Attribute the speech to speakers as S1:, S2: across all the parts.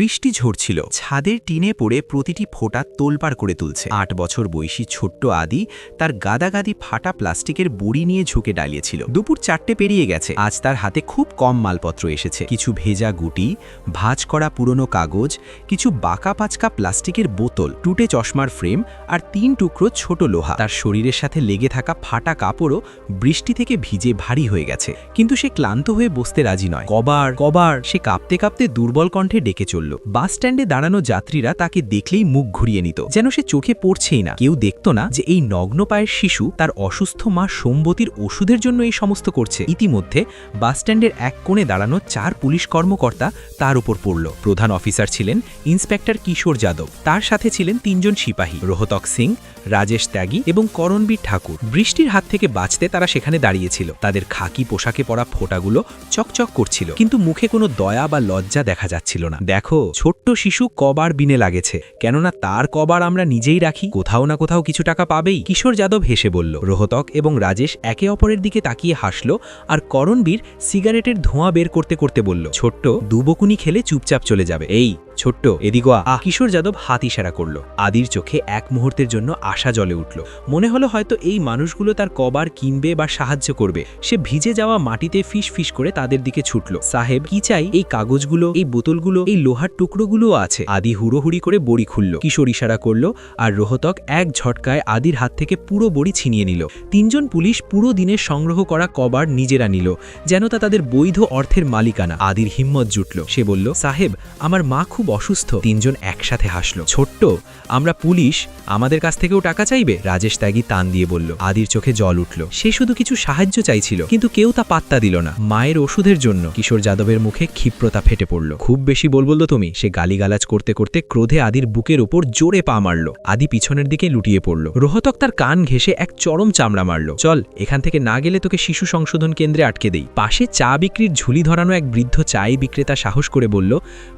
S1: বৃষ্টি ঝরছিল। ছাদের টিনে পড়ে প্রতিটি ফোঁটা তোলপাড় করে তুলছে। আট বছর বয়সী ছোট্ট আদি তার গাদাগাদি ফাটা প্লাস্টিকের বড়ি নিয়ে ঝুঁকে ডালিয়েছিল। দুপুর চারটে পেরিয়ে গেছে। আজ তার হাতে খুব কম মালপত্র এসেছে। কিছু ভেজা গুটি, ভাঁজ করা পুরনো কাগজ, কিছু বাঁকা পাচকা প্লাস্টিকের বোতল, টুটে চশমার ফ্রেম আর তিন টুকরো ছোট লোহা। তার শরীরের সাথে লেগে থাকা ফাটা কাপড়ও বৃষ্টি থেকে ভিজে ভারী হয়ে গেছে। কিন্তু সে ক্লান্ত হয়ে বসতে রাজি নয়। কবার কবার সে কাঁপতে কাঁপতে দুর্বল কণ্ঠে ডেকে চলল। বাস স্ট্যান্ডে দাঁড়ানো যাত্রীরা তাকে দেখলেই মুখ ঘুরিয়ে নিত। যেন সে চোখে পড়ছেই না। কেউ দেখত না যে এই নগ্ন পায়ের শিশু তার অসুস্থ মা সোমবতীর ওষুধের জন্য এই সমস্ত করছে। ইতিমধ্যে বাস স্ট্যান্ডের এক কোণে দাঁড়ানো চার পুলিশ কর্মকর্তা তার উপর পড়ল। প্রধান অফিসার ছিলেন ইন্সপেক্টর কিশোর যাদব। তার সাথে ছিলেন তিনজন সিপাহী, রোহতক সিং, রাজেশ ত্যাগী এবং করণবীর ঠাকুর। বৃষ্টির হাত থেকে বাঁচতে তারা সেখানে দাঁড়িয়েছিল। তাদের খাকি পোশাকে পরা ফোঁটাগুলো চকচক করছিল। কিন্তু মুখে কোনো দয়া বা লজ্জা দেখা যাচ্ছিল না। দেখো ছোট্ট শিশু কবার বিনে লাগেছে। কেননা তার কবার আমরা নিজেই রাখি, কোথাও না কোথাও কিছু টাকা পাবেই। কিশোর যাদব হেসে বলল, রোহতক এবং রাজেশ একে অপরের দিকে তাকিয়ে হাসল আর করণবীর সিগারেটের ধোঁয়া বের করতে করতে বলল, ছোট্ট, দুবকুনি খেলে চুপচাপ চলে যাবে। এই ছোট্ট এদিগো আ কিশোর যাদব হাত ইশারা করল। আদির চোখে এক মুহূর্তের জন্য আশা জলে উঠল। মনে হলো হয়তো এই মানুষগুলো তার কবার কিনবে বা সাহায্য করবে। সে ভিজে যাওয়া মাটিতে ফিস ফিস করে তাদের দিকে ছুটল। সাহেব, কি চাই? এই কাগজগুলো, এই বোতলগুলো, এই লোহার টুকরোগুলোও আছে। আদি হুড়োহুড়ি করে বড়ি খুলল। কিশোর ইশারা করল, আর রোহতক এক ঝটকায় আদির হাত থেকে পুরো বড়ি ছিনিয়ে নিল। তিনজন পুলিশ পুরো দিনের সংগ্রহ করা কবার নিজেরা নিল, যেন তা তাদের বৈধ অর্থের মালিকানা। আদির হিম্মত জুটল। সে বলল, সাহেব, আমার মা খুব অসুস্থ। তিনজন একসাথে হাসলো। ছোট্ট, আমরা পুলিশ, আমাদের কাছ থেকেও টাকা চাইবে? রাজেশ ত্যাগী তান দিয়ে বলল। আদির চোখে জল উঠল। সে শুধু কিছু সাহায্য চাইছিল, কিন্তু কেউ তা পাত্তা দিল না। মায়ের ওষুধের জন্য কিশোর যাদবের মুখে ক্ষিপ্রতা ফেটে পড়ল। খুব বেশি বলবল তুমি? সে গালিগালাজ করতে করতে ক্রোধে আদির বুকের ওপর জোরে পা মারল। আদি পিছনের দিকে লুটিয়ে পড়ল। রোহতক তার কান ঘেসে এক চরম চামড়া মারল। চল, এখান থেকে না গেলে তোকে শিশু সংশোধন কেন্দ্রে আটকে দেই। পাশে চা বিক্রির ঝুলি ধরানো এক বৃদ্ধ চাই বিক্রেতা সাহস করে বলল,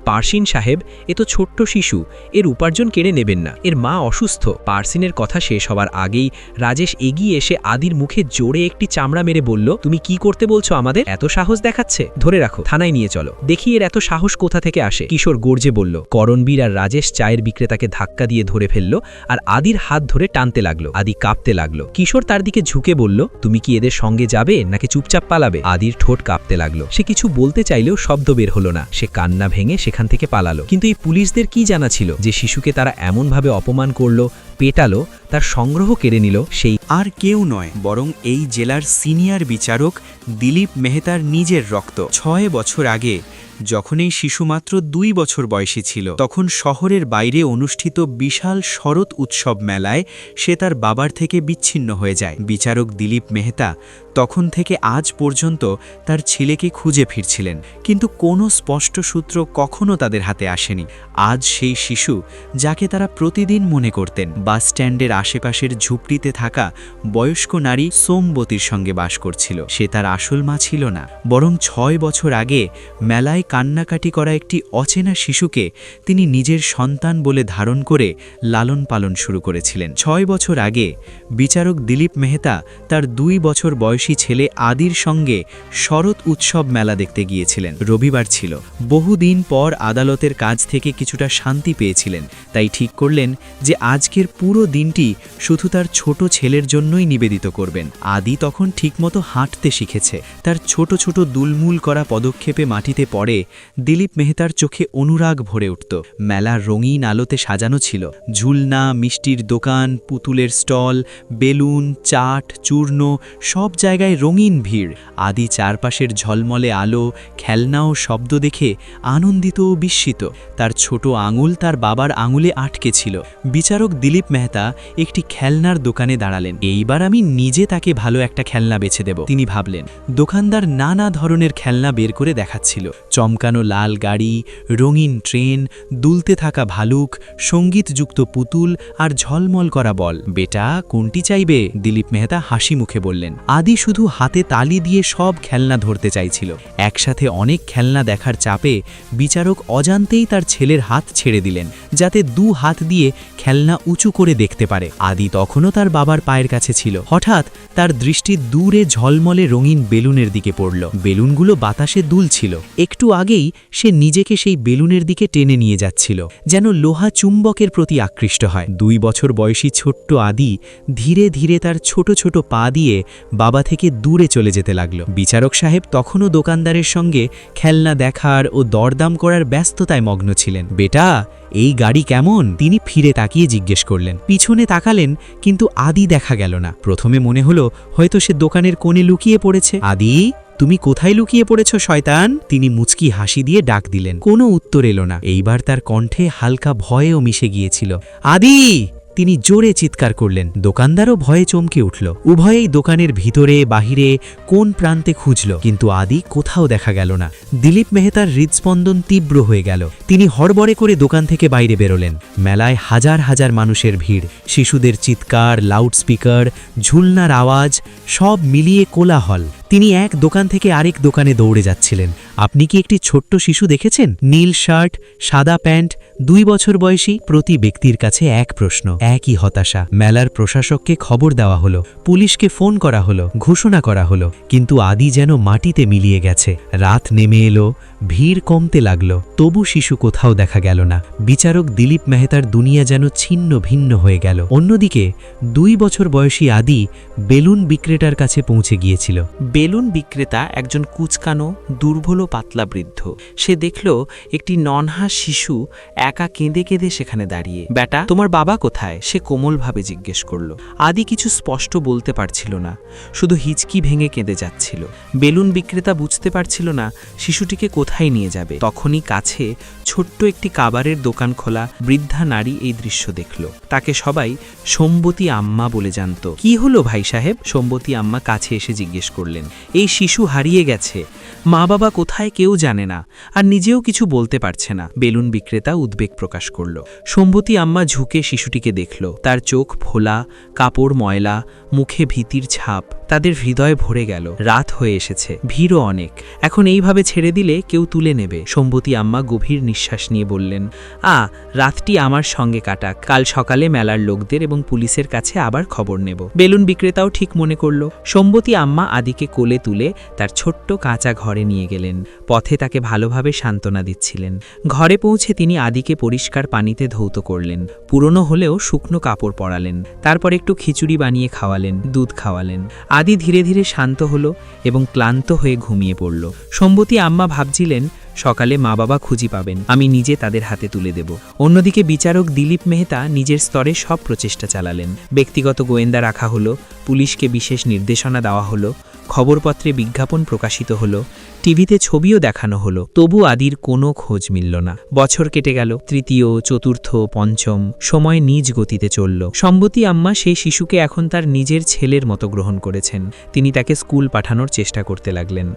S1: পার্সিন সাহেব এ তো ছোট্ট শিশু, এর উপার্জন কেড়ে নেবেন না। এর মা অসুস্থ। পার্সিনের কথা শেষ হবার আগেই রাজেশ এগিয়ে এসে আদির মুখে জোরে একটি চামড়া মেরে বলল, তুমি কি করতে বলছো আমাদের? এত সাহস দেখাচ্ছে? ধরে রাখো, থানায় নিয়ে চলো। দেখি এর এত সাহস কোথা থেকে আসে। কিশোর গর্জে বলল, করণবীর আর রাজেশ চায়ের বিক্রেতাকে ধাক্কা দিয়ে ধরে ফেলল আর আদির হাত ধরে টানতে লাগল। আদি কাঁপতে লাগল। কিশোর তার দিকে ঝুঁকে বলল, তুমি কি এদের সঙ্গে যাবে নাকি চুপচাপ পালাবে? আদির ঠোঁট কাঁপতে লাগল। সে কিছু বলতে চাইলেও শব্দ বের হলো না। সে কান্না ভেঙে সেখান থেকে পালালো। কিন্তু এই পুলিশদের কি জানা ছিল যে শিশুকে তারা এমনভাবে অপমান করল, পেটালো, তার সংগ্রহ কেড়ে নিল সেই
S2: আর কেউ নয়, বরং এই জেলার সিনিয়র বিচারক দিলীপ মেহতার নিজের রক্ত। ছয় বছর আগে যখন এই শিশু মাত্র দুই বছর বয়সী ছিল, তখন শহরের বাইরে অনুষ্ঠিত বিশাল শরৎ উৎসব মেলায় সে তার বাবার থেকে বিচ্ছিন্ন হয়ে যায়। বিচারক দিলীপ মেহতা তখন থেকে আজ পর্যন্ত তার ছেলেকে খুঁজে ফিরছিলেন, কিন্তু কোনো স্পষ্ট সূত্র কখনো তাদের হাতে আসেনি। আজ সেই শিশু যাকে তারা প্রতিদিন মনে করতেন, বাস স্ট্যান্ডের আশেপাশের ঝুপড়িতে থাকা বয়স্ক নারী সোমবতীর সঙ্গে বাস করছিল। সে তার আসল মা ছিল না, বরং ছয় বছর আগে মেলায় কান্নাকাটি করা একটি অচেনা শিশুকে তিনি নিজের সন্তান বলে ধারণ করে লালন পালন শুরু করেছিলেন। ছয় বছর আগে বিচারক দিলীপ মেহতা তার দুই বছর বয়সী ছেলে আদির সঙ্গে শরৎ উৎসব মেলা দেখতে গিয়েছিলেন। রবিবার ছিল। বহুদিন পর আদালতের কাজ থেকে কিছুটা শান্তি পেয়েছিলেন। তাই ঠিক করলেন যে আজকের পুরো দিনটি শুধু তার ছোট ছেলের জন্যই নিবেদিত করবেন। আদি তখন ঠিকমতো হাঁটতে শিখেছে। তার ছোট ছোট দুলমুল করা পদক্ষেপে মাটিতে পড়ে দিলীপ মেহতার চোখে অনুরাগ ভরে উঠত। মেলার রঙিন আলোতে সাজানো ছিল। ঝুলনা, মিষ্টির দোকান, পুতুলের স্টল, বেলুন, চাট, চূর্ণ, সব জায়গায় রঙিন ভিড়। আদি চারপাশের ঝলমলে আলো, খেলনা ও শব্দ দেখে আনন্দিত ও বিস্মিত। তার ছোট আঙুল তার বাবার আঙুলে আটকে ছিল। বিচারক দিলীপ মেহতা একটি খেলনার দোকানে দাঁড়ালেন। এইবার আমি নিজে তাকে ভালো একটা খেলনা বেছে দেব, তিনি ভাবলেন। দোকানদার নানা ধরনের খেলনা বের করে দেখাচ্ছিল। চমকানো লাল গাড়ি, রঙিন ট্রেন, দুলতে থাকা ভালুক, সঙ্গীতযুক্ত পুতুল আর ঝলমল করা বল। বেটা, কোনটি চাইবে? দিলীপ মেহতা হাসি মুখে বললেন। আদি শুধু হাতে তালি দিয়ে সব খেলনা ধরতে চাইছিল। একসাথে অনেক খেলনা দেখার চাপে বিচারক অজান্তেই তার ছেলের হাত ছেড়ে দিলেন, যাতে দু হাত দিয়ে খেলনা উঁচু করে দেখতে পারে। আদি তখনও তার বাবার পায়ের কাছে ছিল। হঠাৎ তার দৃষ্টি দূরে ঝলমলে রঙিন বেলুনের দিকে পড়ল। বেলুনগুলো বাতাসে দুলছিল। একটু আগেই সে নিজেকে সেই বেলুনের দিকে টেনে নিয়ে যাচ্ছিল, যেন লোহা চুম্বকের প্রতি আকৃষ্ট হয়। দুই বছর বয়সী ছোট্ট আদি ধীরে ধীরে তার ছোট ছোট পা দিয়ে বাবা থেকে দূরে চলে যেতে লাগল। বিচারক সাহেব তখনও দোকানদারের সঙ্গে খেলনা দেখার ও দরদাম করার ব্যস্ততায় মগ্ন ছিলেন। বেটা, এই গাড়ি কেমন? তিনি ফিরে তাকিয়ে জিজ্ঞেস করলেন। পিছনে তাকালেন, কিন্তু আদি দেখা গেল না। প্রথমে মনে হলো হয়তো সে দোকানের কোণে লুকিয়ে পড়েছে। আদি তুমি কোথায় লুকিয়ে পড়েছ, শয়তান? তিনি মুচকি হাসি দিয়ে ডাক দিলেন। কোনো উত্তর এলো না। এইবার তার কণ্ঠে হালকা ভয়েও মিশে গিয়েছিল। আদি! তিনি জোরে চিৎকার করলেন। দোকানদারও ভয়ে চমকে উঠল। উভয়েই দোকানের ভিতরে, বাহিরে, কোন প্রান্তে খুঁজল। কিন্তু আদি কোথাও দেখা গেল না। দিলীপ মেহতার হৃদস্পন্দন তীব্র হয়ে গেল। তিনি হড়বড়ে করে দোকান থেকে বাইরে বেরোলেন। মেলায় হাজার হাজার মানুষের ভিড়। শিশুদের চিৎকার, লাউডস্পিকার, ঝুলনার আওয়াজ, সব মিলিয়ে কোলাহল। তিনি এক দোকান থেকে আরেক দোকানে দৌড়ে যাচ্ছিলেন। আপনি কি একটি ছোট্ট শিশু দেখেছেন? নীল শার্ট, সাদা প্যান্ট, দুই বছর বয়সী প্রতি ব্যক্তির কাছে এক প্রশ্ন, একই হতাশা। মেলার প্রশাসককে খবর দেওয়া হলো, পুলিশকে ফোন করা হলো, ঘোষণা করা হলো, কিন্তু আদি যেন মাটিতে মিলিয়ে গেছে। রাত নেমে এলো ভিড় কমতে লাগল, তবু শিশু কোথাও দেখা গেল না। বিচারক দিলীপ মেহতার দুনিয়া যেন ছিন্ন ভিন্ন হয়ে গেল। অন্যদিকে, দুই বছর বয়সী আদি বেলুন বিক্রেতার কাছে পৌঁছে গিয়েছিল।
S1: বেলুন বিক্রেতা একজন কুচকানো, দুর্বল পাতলা বৃদ্ধ। সে দেখল একটি ননহা শিশু একা কেঁদে কেঁদে সেখানে দাঁড়িয়ে। বেটা, তোমার বাবা কোথায়? সে কোমলভাবে জিজ্ঞেস করল। আদি কিছু স্পষ্ট বলতে পারছিল না, শুধু হিচকি ভেঙে কেঁদে যাচ্ছিল। বেলুন বিক্রেতা বুঝতে পারছিল না শিশুটিকে কোথায় নিয়ে যাবে? তখনই কাছে ছোট্ট একটি কাবারের দোকান খোলা বৃদ্ধা নারী এই দৃশ্য দেখল। তাকে সবাই সোমবতী আম্মা বলে জানত। কি হলো ভাই সাহেব? সোমবতী আম্মা কাছে এসে জিজ্ঞেস করলেন। এই শিশু হারিয়ে গেছে। মা বাবা কোথায় কেউ জানে না আর নিজেও কিছু বলতে পারছে না। বেলুন বিক্রেতা উদ্বেগ প্রকাশ করল। সম্বতী আম্মা ঝুঁকে শিশুটিকে দেখল। তার চোখ ফোলা, কাপড় ময়লা, মুখে ভীতির ছাপ, তাদের হৃদয় ভরে গেল। রাত হয়ে এসেছে। ভিড়ও অনেক। এখন এইভাবে ছেড়ে দিলে কেউ তুলে নেবে। সম্বতী আম্মা গভীর নিঃশ্বাস নিয়ে বললেন, আ, রাতটি আমার সঙ্গে কাটাক। কাল সকালে মেলার লোকদের এবং পুলিশের কাছে আবার খবর নেব। বেলুন বিক্রেতাও ঠিক মনে করল। সম্বতী আম্মা আদিকে কোলে তুলে তার ছোট্ট কাঁচা ঘরে নিয়ে গেলেন। পথে তাকে ভালোভাবে সান্ত্বনা দিচ্ছিলেন। ঘরে পৌঁছে তিনি আদিকে পরিষ্কার পানিতে ধৌত করলেন। পুরনো হলেও শুকনো কাপড় পরালেন। তারপর একটু খিচুড়ি বানিয়ে খাওয়ালেন, দুধ খাওয়ালেন। আদি ধীরে ধীরে শান্ত হলো এবং ক্লান্ত হয়ে ঘুমিয়ে পড়ল। সম্বতী আম্মা ভাবছিলেন সকালে মা বাবা খুঁজি পাবেন, আমি নিজে তাদের হাতে তুলে দেব। অন্যদিকে বিচারক দিলীপ মেহতা নিজের স্তরে সব প্রচেষ্টা চালালেন। ব্যক্তিগত গোয়েন্দা রাখা হলো, পুলিশকে বিশেষ নির্দেশনা দেওয়া হলো, খবরপত্রে বিজ্ঞাপন প্রকাশিত হলো, টিভিতে ছবিও দেখানো হলো। তবু আদির কোনো খোঁজ মিলল না। বছর কেটে গেল, তৃতীয়, চতুর্থ, পঞ্চম, সময় নিজ গতিতে চলল। সম্বতী আম্মা সেই শিশুকে এখন তার নিজের ছেলের মতো গ্রহণ করেছেন। তিনি তাকে স্কুল পাঠানোর চেষ্টা করতে লাগলেন।